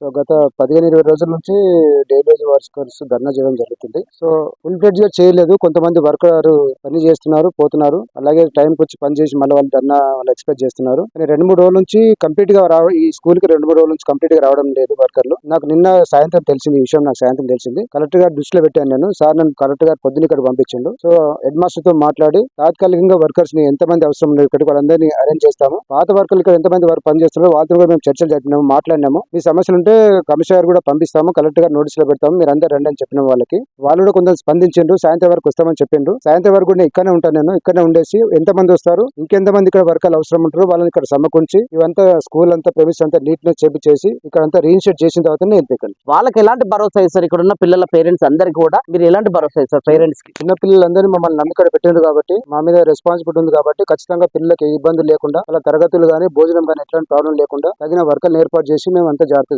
So గత పదిహేను ఇరవై రోజుల నుంచి డైలీ వేజ్ వర్కర్స్ ధర్నా చేయడం జరుగుతుంది. సో ఫుల్ ఫ్లెడ్జ్గా చేయలేదు. కొంతమంది వర్కర్ పని చేస్తున్నారు పోతున్నారు. అలాగే టైం వచ్చి పని చేసి మళ్ళీ వాళ్ళు ధర్నా వాళ్ళు ఎక్స్పెక్ట్ చేస్తున్నారు. కానీ రెండు మూడు రోజుల నుంచి కంప్లీట్గా రావ ఈ స్కూల్కి రెండు మూడు రోజుల నుంచి కంప్లీట్గా రావడం లేదు వర్కర్లు. నాకు నిన్న సాయంత్రం తెలిసింది ఈ విషయం నాకు సాయంత్రం తెలిసింది. కలెక్టర్ గారు దృష్టిలో పెట్టాను నేను. సార్ నన్ను కలెక్టర్ గారు పొద్దున ఇక్కడ పంపించిండు. సో హెడ్ మాస్టర్తో మాట్లాడి తాత్కాలికంగా వర్కర్స్ని ఎంతమంది అవసరం ఉన్నారు ఇక్కడికి వాళ్ళందరినీ అరేంజ్ చేస్తాము. పాత వర్కర్లు ఇక్కడ ఎంతమంది వర్క్ పని చేస్తున్నారో వాళ్ళతో కూడా మేము చర్చలు జరిపినాము మాట్లాడినాము. మీ సమస్యలు ఉంటే కమిషనర్ కూడా పంపిస్తాము కలెక్టర్ గారు నోటీసులో పెడతాము మీరు అందరు రండి అని చెప్పిన వాళ్ళకి. వాళ్ళు కూడా కొంచెం స్పందించిండ్రు సాయంత్రం వరకు వస్తామని చెప్పిండ్రు. సాయంత్రం వరకు కూడా ఇక్కడనే ఉంటాను నేను ఇక్కడనే ఉండేసి ఎంతమంది వస్తారు ఇంకెంతమంది ఇక్కడ వర్కర్లు అవసరం ఉంటారో వాళ్ళని ఇక్కడ సమకూర్చి ఇవంతా స్కూల్ అంతా ప్రెమిస్ అంతా నీట్నెస్ చేపించేసి ఇక్కడ అంతా రీఇన్షియేట్ చేసిన తర్వాత నేను వెళ్ళిపోయాను వాళ్ళకి ఎలాంటి భరోసా ఇస్తారు? ఇక్కడ ఉన్న పిల్లల పేరెంట్స్ అందరికి కూడా మీరు ఎలాంటి భరోసా ఇస్తారు పేరెంట్స్కి చిన్న పిల్లలందరినీ మమ్మల్ని నమ్మి ఇక్కడ పెట్టిండ్రు కాబట్టి మా మీద రెస్పాన్సిబిలిటీ ఉంది కాబట్టి ఖచ్చితంగా పిల్లలకి ఏ ఇబ్బంది లేకుండా వాళ్ళ తరగతులు కానీ భోజనం కానీ ఎట్లాంటి ప్రాబ్లం లేకుండా తగిన వర్కర్లు ఏర్పాటు చేసి మేము అంతా జాగ్రత్త